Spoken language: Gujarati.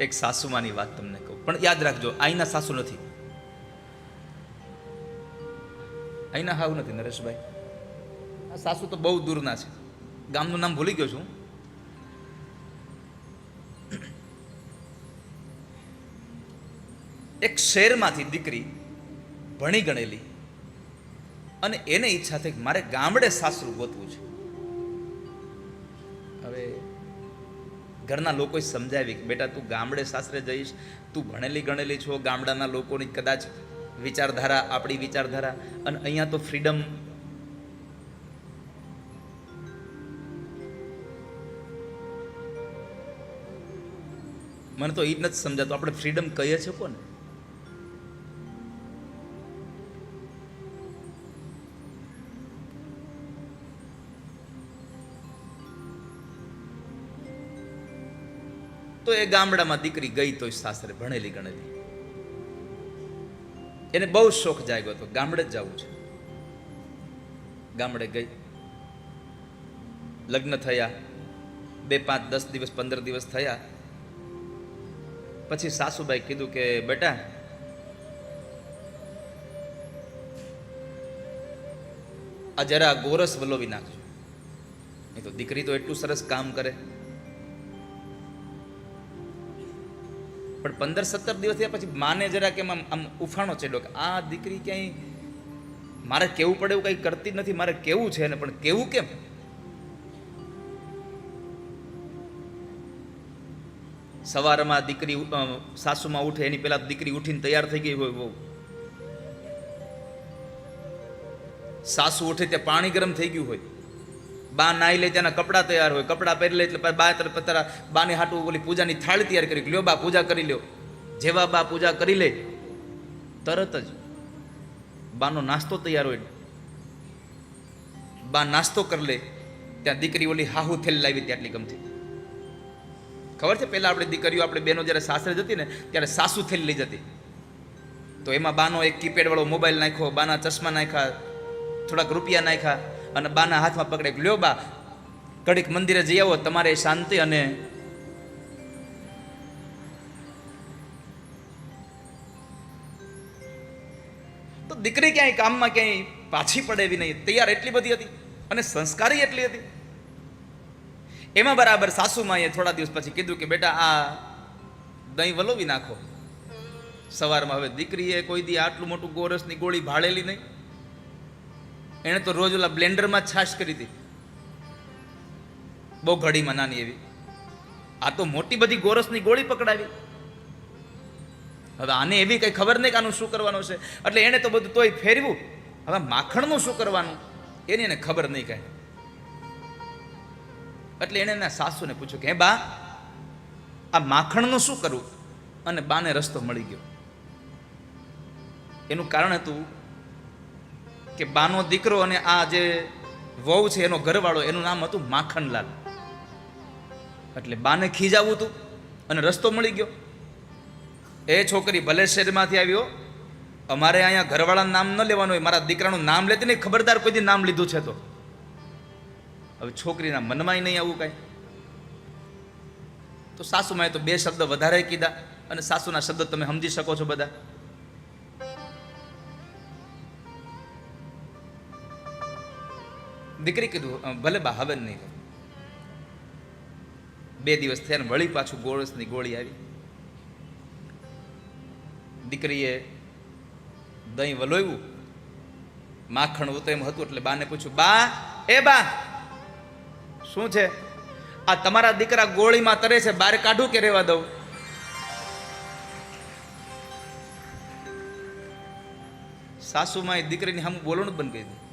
એક સાસુમાની વાત તમને કહું. પણ યાદ રાખજો અહીંના સાસુ નથી. અહીંના હાવ નથી, નરેશભાઈ. આ સાસુ તો બહુ દૂરના છે. ગામનું નામ ભૂલી ગયો છું. એક શહેરમાંથી દીકરી ભણી ગણેલી અને એને ઈચ્છા થઈ કે મારે ગામડે સાસરું ગોતવું છે. હવે ઘરના લોકોએ સમજાવી કે બેટા તું ગામડે સાસરે જઈશ, તું ભણેલી ગણેલી છો, ગામડાના લોકોની કદાચ વિચારધારા, આપણી વિચારધારા, અને અહીંયા તો ફ્રીડમ મને તો એ જ નથી સમજાતું. આપણે ફ્રીડમ કહીએ છીએ કોને? તો એ ગામડામાં દીકરી ગઈ તો સાસરે ભણેલી ગણેલી. એને બહુ શોખ જાગ્યો હતો, ગામડે જ જવું છે. ગામડે ગઈ. લગ્ન થયા, બે પાંચ દસ દિવસ, પંદર દિવસ થયા. પછી સાસુબાઈ કીધું કે, બેટા, આ જરા ગોરસ વલોવી નાખજો. એ તો દીકરી તો એટલું સરસ કામ કરે. પણ પંદર સત્તર દિવસ થયા પછી માને જરાક એમ આમ ઉફાણો ચડ્યો કે આ દીકરી ક્યાંય મારે કેવું પડે એવું કંઈ કરતી જ નથી, મારે કેવું છે ને? પણ કેવું કેમ? સવારમાં દીકરી સાસુમાં ઉઠે, એની પહેલાં દીકરી ઉઠીને તૈયાર થઈ ગઈ હોય બહુ. સાસુ ઉઠે ત્યાં પાણી ગરમ થઈ ગયું હોય. બા નાઈ લે ત્યાંના કપડાં તૈયાર હોય. કપડાં પહેરી લે એટલે બા તરફ તારા બાને હાટું ઓલી પૂજાની થાળી તૈયાર કરી. લ્યો બા, પૂજા કરી લ્યો. જેવા બા પૂજા કરી લે, તરત જ બાનો નાસ્તો તૈયાર હોય. બા નાસ્તો કરી લે. ત્યાં દીકરી ઓલી હાહુ થેલ લાવી ત્યાં ગમતી. ખબર છે, પહેલાં આપણે દીકરીઓ આપણે બહેનો જ્યારે સાસરે જતી ને, ત્યારે સાસુ થેલ લઈ જતી. તો એમાં બાનો એક કીપેડ વાળો મોબાઈલ નાખ્યો, બાના ચશ્મા નાખ્યા, થોડાક રૂપિયા નાખ્યા અને બાના હાથમાં પકડે લ્યો બા, કડીક મંદિરે જઈ આવો, તમારે શાંતિ અને તો દીકરી ક્યાંય કામમાં ક્યાંય પાછી પડે એવી નહીં. તૈયાર એટલી બધી હતી અને સંસ્કારી એટલી હતી. એમાં બરાબર સાસુમાએ થોડા દિવસ પછી કીધું કે બેટા, આ દહીં વલોવી નાખો. સવારમાં હવે દીકરીએ કોઈ દી આટલું મોટું ગોરસની ગોળી ભાળેલી નહીં. એણે તો રોજ ઓલા બ્લેન્ડરમાં છાશ કરી હતી. બહુ ઘડીમાં નાની એવી. આ તો મોટી બધી ગોરસની ગોળી પકડાવી. હવે આને એવી કઈ ખબર નહીં કે આનું શું કરવાનું છે. એટલે એણે તો બધું તોય ફેરવ્યું. હવે માખણનું શું કરવાનું? એની એને ખબર નહીં કાંઈ. એટલે એણે એના સાસુને પૂછ્યું કે, હે બા, આ માખણનું શું કરવું અને બાને રસ્તો મળી ગયો. એનું કારણ હતું કે બાનો દીકરો અને આ જે વહુ છે, એનો ઘરવાળો, એનું નામ હતું માખણલાલ એટલે બાને ખીજાવું હતું અને રસ્તો મળી ગયો. એ છોકરી ભલે શહેરમાંથી આવ્યો અમારે અહીંયા ઘરવાળાનું નામ ન લેવાનું હોય, મારા દીકરાનું નામ લેતી નહીં, ખબરદાર કોઈ દી નામ લીધું છે તો. હવે છોકરીના મનમાં નહીં આવું કાંઈ. તો સાસુમાએ તો બે શબ્દ વધારે કીધા અને સાસુના શબ્દ તમે સમજી શકો છો બધા. દીકરી કીધું ભલે બા, હવે નહીં કરું." બે દિવસ થયા વળી પાછું ગોળસની ગોળી આવી. દીકરીએ દહીં વલોવ્યું. માખણ ઉતો એમ હતું એટલે બાને પૂછ્યું, બા, એ બા, શું છે? આ તમારા દીકરા ગોળીમાં તરે છે બારે કાઢું કે રહેવા દઉં? સાસુમાં એ દીકરીની સામે બોલવાનું બંધ કરી દીધું.